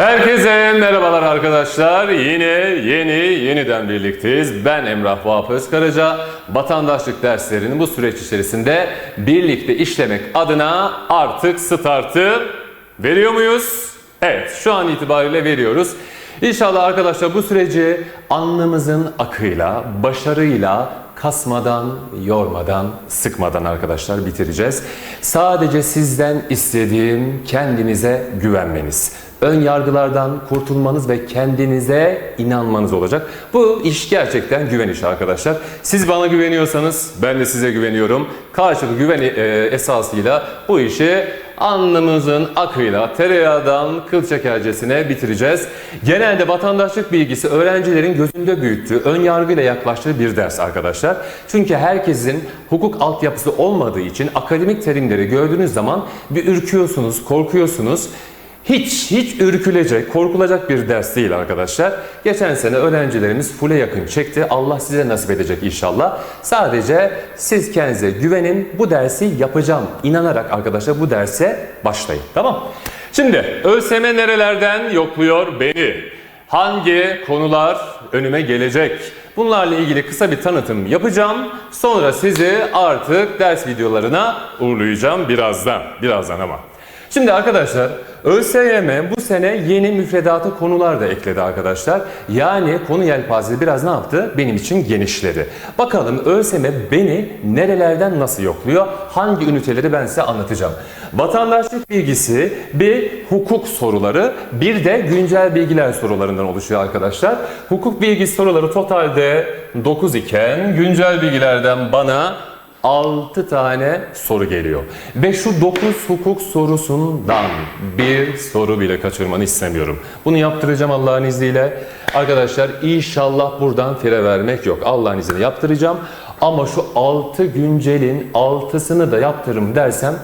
Herkese merhabalar arkadaşlar. Yine yeni yeniden birlikteyiz. Ben Emrah Vahap Özkaraca. Vatandaşlık derslerini bu süreç içerisinde birlikte işlemek adına artık startı veriyor muyuz? Evet şu an itibariyle veriyoruz. İnşallah arkadaşlar bu süreci alnımızın akıyla, başarıyla, kasmadan, yormadan, sıkmadan arkadaşlar bitireceğiz. Sadece sizden istediğim kendinize güvenmeniz. Ön yargılardan kurtulmanız ve kendinize inanmanız olacak. Bu iş gerçekten güven işi arkadaşlar. Siz bana güveniyorsanız ben de size güveniyorum. Karşılıklı güven e, esasıyla bu işi alnımızın akıyla tereyağdan kıl çekercesine bitireceğiz. Genelde vatandaşlık bilgisi öğrencilerin gözünde büyüttüğü, ön yargıyla yaklaştığı bir ders arkadaşlar. Çünkü herkesin hukuk altyapısı olmadığı için akademik terimleri gördüğünüz zaman bir ürküyorsunuz, korkuyorsunuz. Hiç, hiç ürkülecek, korkulacak bir ders değil arkadaşlar. Geçen sene öğrencilerimiz full'e yakın çekti. Allah size nasip edecek inşallah. Sadece siz kendinize güvenin. Bu dersi yapacağım. İnanarak arkadaşlar bu derse başlayın. Tamam. Şimdi ÖSYM nerelerden yokluyor beni? Hangi konular önüme gelecek? Bunlarla ilgili kısa bir tanıtım yapacağım. Sonra sizi artık ders videolarına uğurlayacağım birazdan. Birazdan ama. Şimdi arkadaşlar ÖSYM bu sene yeni müfredata konular da ekledi arkadaşlar. Yani konu yelpazesi biraz ne yaptı? Benim için genişledi. Bakalım ÖSYM beni nerelerden nasıl yokluyor? Hangi üniteleri ben size anlatacağım. Vatandaşlık bilgisi bir hukuk soruları bir de güncel bilgiler sorularından oluşuyor arkadaşlar. Hukuk bilgisi soruları totalde 9 iken güncel bilgilerden bana 6 tane soru geliyor. Ve şu 9 hukuk sorusundan bir soru bile kaçırmanı istemiyorum. Bunu yaptıracağım Allah'ın izniyle. Arkadaşlar inşallah buradan fire vermek yok. Allah'ın izniyle yaptıracağım. Ama şu 6 güncelin 6'sını da yaptırırım dersem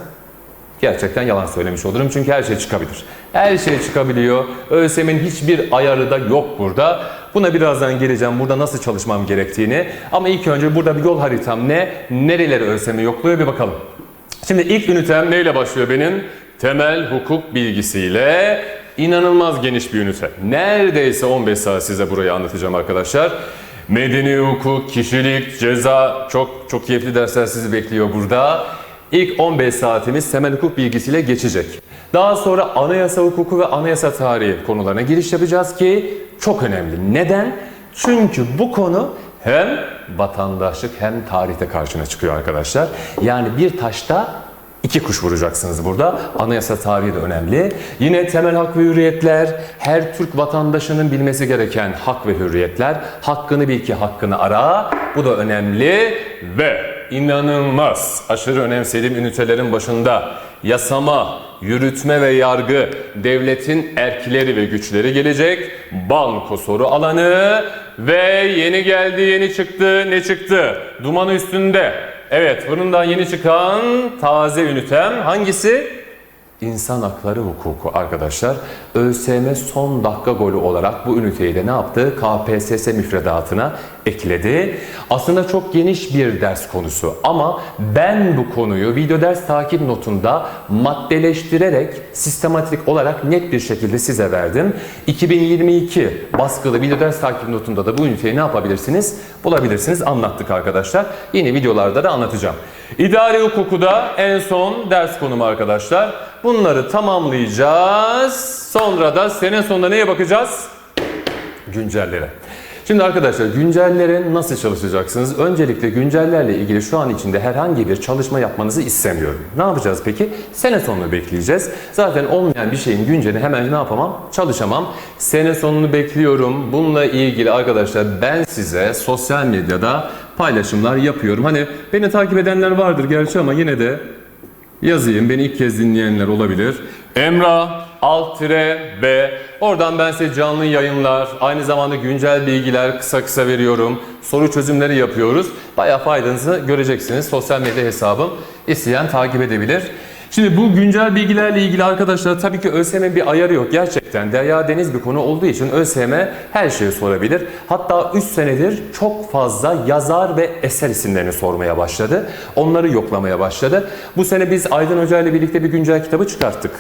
gerçekten yalan söylemiş olurum. Çünkü her şey çıkabilir. Her şey çıkabiliyor. ÖSYM'in hiçbir ayarı da yok burada. Buna birazdan geleceğim. Burada nasıl çalışmam gerektiğini. Ama ilk önce burada bir yol haritam ne? Nereleri ÖSYM yokluyor bir bakalım. Şimdi ilk ünitem neyle başlıyor benim? Temel hukuk bilgisiyle inanılmaz geniş bir ünite. Neredeyse 15 saat size burayı anlatacağım arkadaşlar. Medeni hukuk, kişilik, ceza çok çok keyifli dersler sizi bekliyor burada. İlk 15 saatimiz temel hukuk bilgisiyle geçecek. Daha sonra anayasa hukuku ve anayasa tarihi konularına giriş yapacağız ki çok önemli. Neden? Çünkü bu konu hem vatandaşlık hem tarihte karşına çıkıyor arkadaşlar. Yani bir taşta İki kuş vuracaksınız burada. Anayasa tarihi de önemli. Yine temel hak ve hürriyetler, her Türk vatandaşının bilmesi gereken hak ve hürriyetler. Hakkını bil ki hakkını ara. Bu da önemli ve inanılmaz aşırı önemsediğim ünitelerin başında yasama, yürütme ve yargı, devletin erkleri ve güçleri gelecek. Banko soru alanı ve yeni geldi, yeni çıktı. Ne çıktı? Dumanı üstünde. Evet, fırından yeni çıkan taze ünitem hangisi? İnsan hakları hukuku arkadaşlar. ÖSYM son dakika golü olarak bu üniteyi de ne yaptı? KPSS müfredatına ekledi. Aslında çok geniş bir ders konusu ama ben bu konuyu video ders takip notunda maddeleştirerek sistematik olarak net bir şekilde size verdim. 2022 baskılı video ders takip notunda da bu üniteyi ne yapabilirsiniz? Bulabilirsiniz. Anlattık arkadaşlar. Yeni videolarda da anlatacağım. İdari hukuku da en son ders konumu arkadaşlar. Bunları tamamlayacağız. Sonra da sene sonunda neye bakacağız? Güncellere. Şimdi arkadaşlar güncellere nasıl çalışacaksınız? Öncelikle güncellerle ilgili şu an içinde herhangi bir çalışma yapmanızı istemiyorum. Ne yapacağız peki? Sene sonunu bekleyeceğiz. Zaten olmayan bir şeyin güncelini hemen ne yapamam? Çalışamam. Sene sonunu bekliyorum. Bununla ilgili arkadaşlar ben size sosyal medyada paylaşımlar yapıyorum. Hani beni takip edenler vardır gerçi ama yine de yazayım. Beni ilk kez dinleyenler olabilir. Emrah alt tire B. Oradan ben size canlı yayınlar, aynı zamanda güncel bilgiler kısa kısa veriyorum. Soru çözümleri yapıyoruz. Bayağı faydanızı göreceksiniz. Sosyal medya hesabım isteyen takip edebilir. Şimdi bu güncel bilgilerle ilgili arkadaşlar tabii ki ÖSYM bir ayarı yok. Gerçekten derya deniz bir konu olduğu için ÖSYM her şeyi sorabilir. Hatta 3 senedir çok fazla yazar ve eser isimlerini sormaya başladı. Onları yoklamaya başladı. Bu sene biz Aydın Hoca ile birlikte bir güncel kitabı çıkarttık.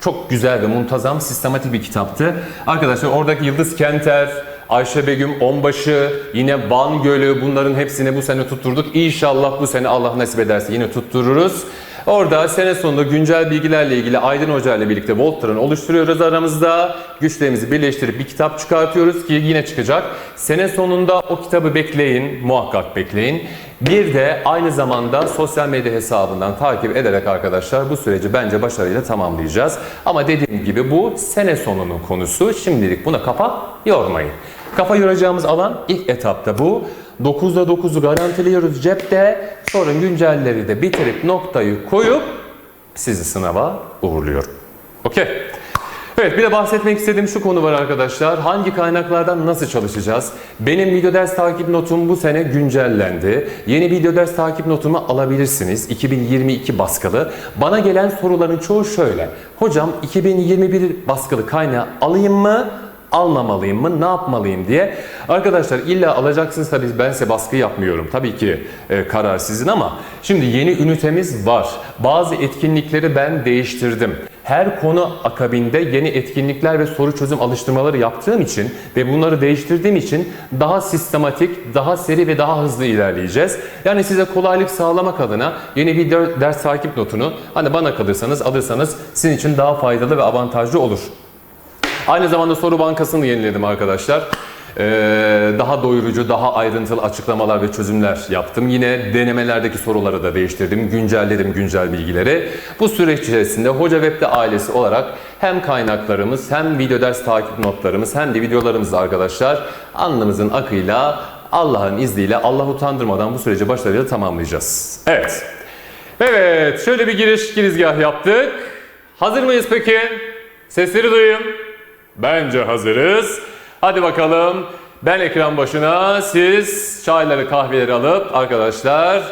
Çok güzel ve muntazam, sistematik bir kitaptı. Arkadaşlar oradaki Yıldız Kenter, Ayşe Begüm Onbaşı, yine Van Gölü bunların hepsini bu sene tutturduk. İnşallah bu sene Allah nasip ederse yine tuttururuz. Orada sene sonunda güncel bilgilerle ilgili Aydın Hoca ile birlikte Voltran'ı oluşturuyoruz aramızda. Güçlerimizi birleştirip bir kitap çıkartıyoruz ki yine çıkacak. Sene sonunda o kitabı bekleyin, muhakkak bekleyin. Bir de aynı zamanda sosyal medya hesabından takip ederek arkadaşlar bu süreci bence başarıyla tamamlayacağız. Ama dediğim gibi bu sene sonunun konusu. Şimdilik buna kafa yormayın. Kafa yoracağımız alan ilk etapta bu. 9'da 9'u garantiliyoruz cepte. Sonra güncelleri de bitirip noktayı koyup sizi sınava uğurluyorum. Okey. Evet bir de bahsetmek istediğim şu konu var arkadaşlar. Hangi kaynaklardan nasıl çalışacağız? Benim video ders takip notum bu sene güncellendi. Yeni video ders takip notumu alabilirsiniz. 2022 baskılı. Bana gelen soruların çoğu şöyle. Hocam 2021 baskılı kaynağı alayım mı? Almamalıyım mı, ne yapmalıyım diye. Arkadaşlar illa alacaksınız tabii ben size baskı yapmıyorum. Tabii ki e, karar sizin ama şimdi yeni ünitemiz var. Bazı etkinlikleri ben değiştirdim. Her konu akabinde yeni etkinlikler ve soru çözüm alıştırmaları yaptığım için ve bunları değiştirdiğim için daha sistematik, daha seri ve daha hızlı ilerleyeceğiz. Yani size kolaylık sağlamak adına yeni bir der- ders takip notunu hani bana kalırsanız alırsanız sizin için daha faydalı ve avantajlı olur. Aynı zamanda soru bankasını yeniledim arkadaşlar. Ee, daha doyurucu, daha ayrıntılı açıklamalar ve çözümler yaptım. Yine denemelerdeki soruları da değiştirdim, güncelledim güncel bilgileri. Bu süreç içerisinde Hoca Web'de ailesi olarak hem kaynaklarımız, hem video ders takip notlarımız, hem de videolarımızı arkadaşlar alnımızın akıyla, Allah'ın izniyle, Allah utandırmadan bu süreci başarıyla tamamlayacağız. Evet. Evet, şöyle bir giriş girizgah yaptık. Hazır mıyız peki? Sesleri duyayım. Bence hazırız. Hadi bakalım. Ben ekran başına, siz çayları kahveleri alıp arkadaşlar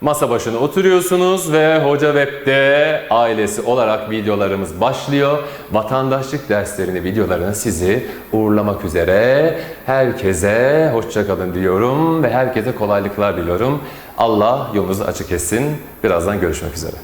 masa başına oturuyorsunuz ve Hoca Web'de ailesi olarak videolarımız başlıyor. Vatandaşlık derslerini, videolarını sizi uğurlamak üzere herkese hoşçakalın diyorum ve herkese kolaylıklar diliyorum. Allah yolunuzu açık etsin. Birazdan görüşmek üzere.